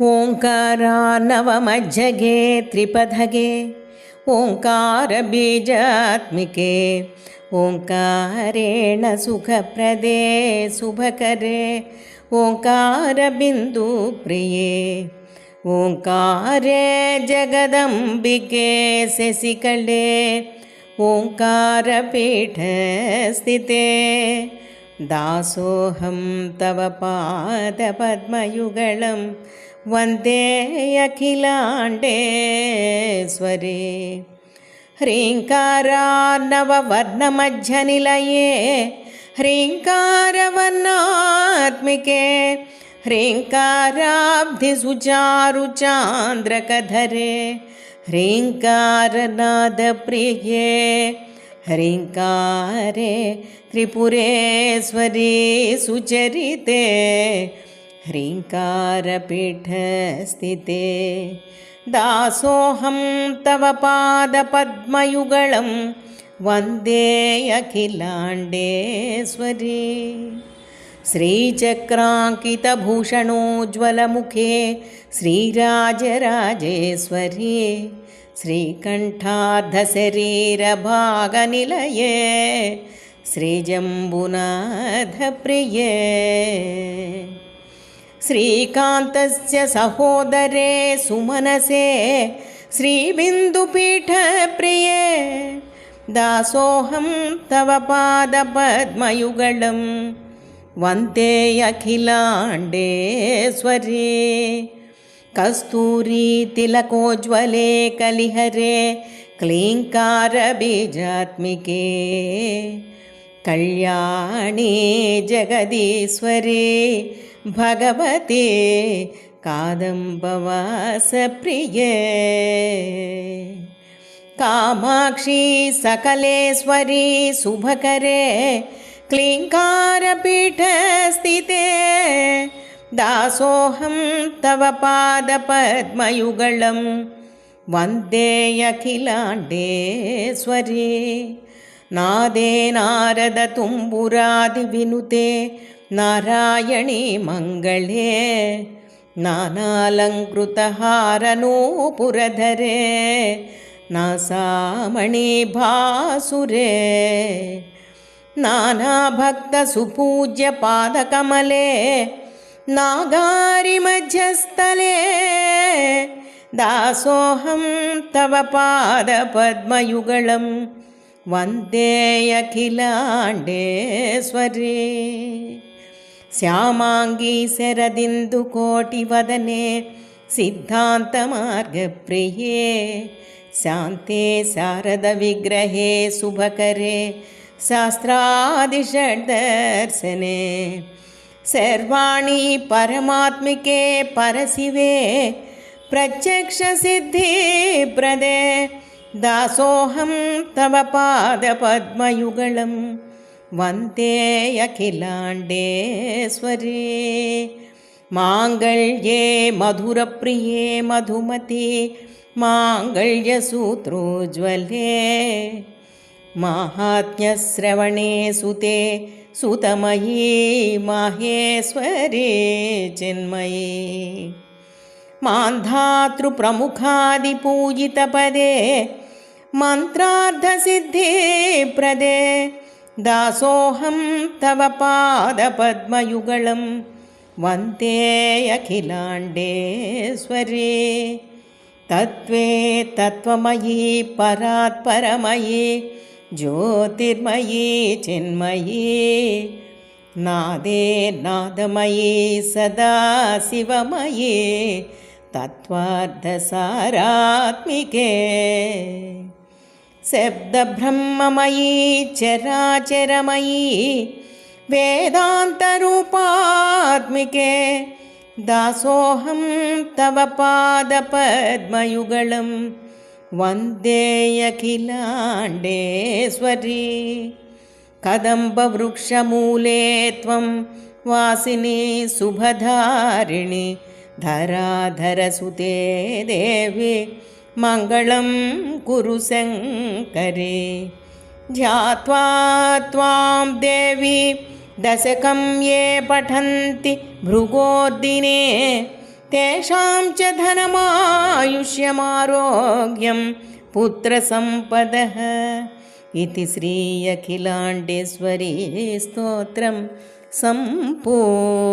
ओङ्कारानवमज्जगे त्रिपथगे ओङ्कारबीजात्मिके ओङ्कारेण सुखप्रदे शुभकरे ओङ्कारबिन्दुप्रिये ओङ्कारे जगदम्बिके शशिकले ओङ्कारपीठस्थिते दासोऽहं तव पादपद्मयुगलं वन्दे अखिलाण्डेश्वरे ह्रीङ्कारान्नववर्णमध्यनिलये ह्रीङ्कारवर्णात्मिके ह्रीङ्काराब्धिसुचारुचान्द्रकधरे ह्रीङ्कारनादप्रिये ह्रीङ्कारे त्रिपुरेश्वरी सुचरिते ह्रीङ्कारपीठस्थिते। दासोऽहं तव पादपद्मयुगलं वन्दे अखिलाण्डेश्वरी श्रीचक्राङ्कितभूषणोज्ज्वलमुखे श्रीराजराजेश्वरी श्रीकण्ठार्धशरीरभागनिलये श्रीजम्बुनाथप्रिये श्रीकान्तस्य सहोदरे सुमनसे श्रीबिन्दुपीठप्रिये दासोऽहं तव पादपद्मयुगलं वन्दे अखिलाण्डेश्वरी कस्तूरीतिलकोज्ज्वले कलिहरे क्लीङ्कारबीजात्मिके कल्याणी जगदीश्वरी भगवती कादम्बवासप्रिये। कामाक्षी सकलेश्वरी शुभकरे क्लीङ्कारपीठस्थिते दासोऽहं तव पादपद्मयुगलं वन्दे अखिलाण्डेश्वरी नादे नारदतुम्बुरादिविनुते नारायणी मङ्गले नानालङ्कृतहारनूपुरधरे नासामणिभासुरे नानाभक्तसुपूज्यपादकमले नागारिमध्यस्थले दासोऽहं तव पादपद्मयुगलं वन्दे अखिलाण्डेश्वरी श्यामाङ्गी शरदिन्दुकोटिवदने सिद्धान्तमार्गप्रिये शान्ते शारदविग्रहे शुभकरे शास्त्रादिषड्दर्शने। सर्वाणि परमात्मिके परशिवे प्रत्यक्षसिद्धिप्रदे दासोऽहं तव पादपद्मयुगलं वन्दे अखिलाण्डेश्वरी। माङ्गल्ये मधुरप्रिये मधुमती माङ्गल्यसूत्रोज्ज्वले माहात्म्यश्रवणे सुते सुतमयी माहेश्वरी चिन्मयी मान्धातृप्रमुखादिपूजितपदे मन्त्रार्धसिद्धिप्रदे दासोऽहं तव पादपद्मयुगलं वन्दे अखिलाण्डेश्वरी तत्त्वे तत्त्वमयी परात्परमयी ज्योतिर्मयी चिन्मयी नादे नादमयी सदा शिवमयी तत्त्वार्धसारात्मिके शब्दब्रह्ममयी चराचरमयी वेदान्तरूपात्मिके दासोऽहं तव पादपद्मयुगलं వందేయఖిలాండేశ్వరీ కదంబవృక్షమూలే త్వం వాసిని శుభధారిణి ధరాధరసుతే దేవి మంగళం కురు శంకరే ధ్యాత్వా త్వాం దేవి దశకం ఏ పఠంతి భృగోద్దినే तेषां च धनमायुष्यमारोग्यं पुत्रसम्पदः इति श्री अखिलाण्डेश्वरी स्तोत्रं सम्पूर्णम्